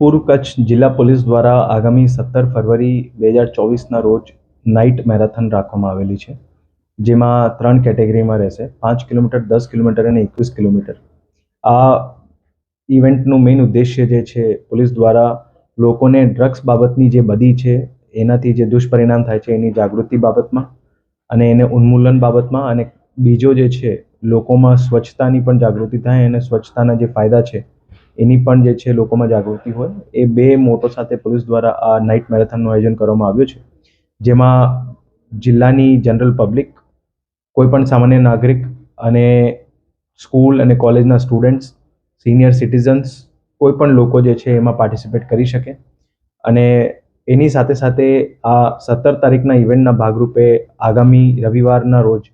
પૂર્વ કચ્છ જિલ્લા પોલીસ દ્વારા આગામી સત્તર ફરવરી બે હજાર ચોવીસના રોજ નાઇટ મેરેથોન રાખવામાં આવેલી છે, જેમાં ત્રણ કેટેગરીમાં રહેશે. પાંચ કિલોમીટર, દસ કિલોમીટર અને એકવીસ કિલોમીટર. આ ઇવેન્ટનું મેઇન ઉદ્દેશ્ય જે છે, પોલીસ દ્વારા લોકોને ડ્રગ્સ બાબતની જે બધી છે, એનાથી જે દુષ્પરિણામ થાય છે એની જાગૃતિ બાબતમાં અને એને ઉન્મૂલન બાબતમાં અને બીજો જે છે, લોકોમાં સ્વચ્છતાની પણ જાગૃતિ થાય અને સ્વચ્છતાના જે ફાયદા છે એની પણ જે છે લોકોમાં જાગૃતિ હોય, એ બે મોટો સાથે પોલીસ દ્વારા આ નાઇટ મેરેથોનનું આયોજન કરવામાં આવ્યું છે. જેમાં જિલ્લાની જનરલ પબ્લિક કોઈપણ સામાન્ય નાગરિક અને સ્કૂલ અને કોલેજના સ્ટુડન્ટ્સ, સિનિયર સિટીઝન્સ, કોઈ પણ લોકો જે છે એમાં પાર્ટિસિપેટ કરી શકે. અને એની સાથે સાથે આ સત્તર તારીખના ઇવેન્ટના ભાગરૂપે આગામી રવિવારના રોજ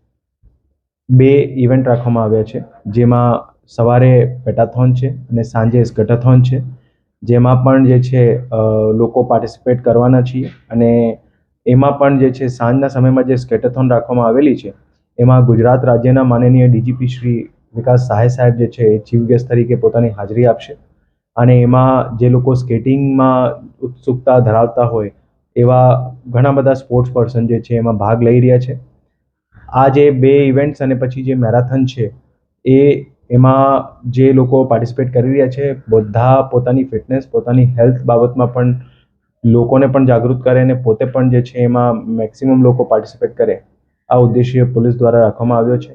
બે ઇવેન્ટ રાખવામાં આવ્યા છે, જેમાં સવારે પેટાથોન છે અને સાંજે સ્કટાથોન છે. જેમાં પણ જે છે લોકો પાર્ટિસિપેટ કરવાના છીએ અને એમાં પણ જે છે, સાંજના સમયમાં જે સ્કેટેથોન રાખવામાં આવેલી છે, એમાં ગુજરાત રાજ્યના માનનીય ડીજીપી શ્રી વિકાસ સહાય સાહેબ જે છે, એ ચીફ ગેસ્ટ તરીકે પોતાની હાજરી આપશે. અને એમાં જે લોકો સ્કેટિંગમાં ઉત્સુકતા ધરાવતા હોય, એવા ઘણા બધા સ્પોર્ટ્સ પર્સન જે છે, એમાં ભાગ લઈ રહ્યા છે. આ જે બે ઇવેન્ટ્સ અને પછી જે મેરાથન છે, એ એમાં જે લોકો પાર્ટિસિપેટ કરી રહ્યા છે, બધા પોતાની ફિટનેસ પોતાની હેલ્થ બાબતમાં પણ લોકોને પણ જાગૃત કરે અને પોતે પણ જે છે એમાં મેક્સિમમ લોકો પાર્ટિસિપેટ કરે. આ ઉદ્દેશ્ય પોલીસ દ્વારા રાખવામાં આવ્યો છે.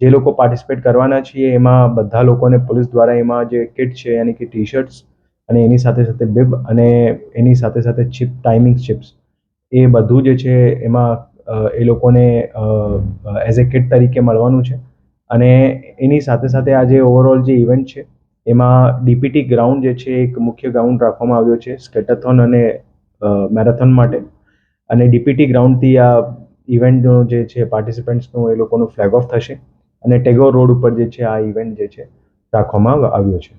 જે લોકો પાર્ટિસિપેટ કરવાના છીએ, એમાં બધા લોકોને પોલીસ દ્વારા એમાં જે કિટ છે, યાની કે ટી શર્ટ્સ અને એની સાથે સાથે બિબ અને એની સાથે સાથે ચિપ ટાઈમિંગ ચિપ્સ એ બધું જે છે એમાં એ લોકોને એઝ એ કિટ તરીકે મળવાનું છે. અને એની સાથે સાથે આ જે ઓવરઓલ જે ઇવેન્ટ છે, એમાં ડીપીટી ગ્રાઉન્ડ જે છે, એક મુખ્ય ગ્રાઉન્ડ રાખવામાં આવ્યો છે, સ્કેટાથોન અને મેરેથોન માટે. અને ડીપીટી ગ્રાઉન્ડથી આ ઇવેન્ટનો જે છે પાર્ટિસિપન્ટ્સનું એ લોકોનું ફ્લેગ ઓફ થશે. અને ટેગોર રોડ ઉપર જે છે, આ ઇવેન્ટ જે છે, રાખવામાં આવ્યો છે.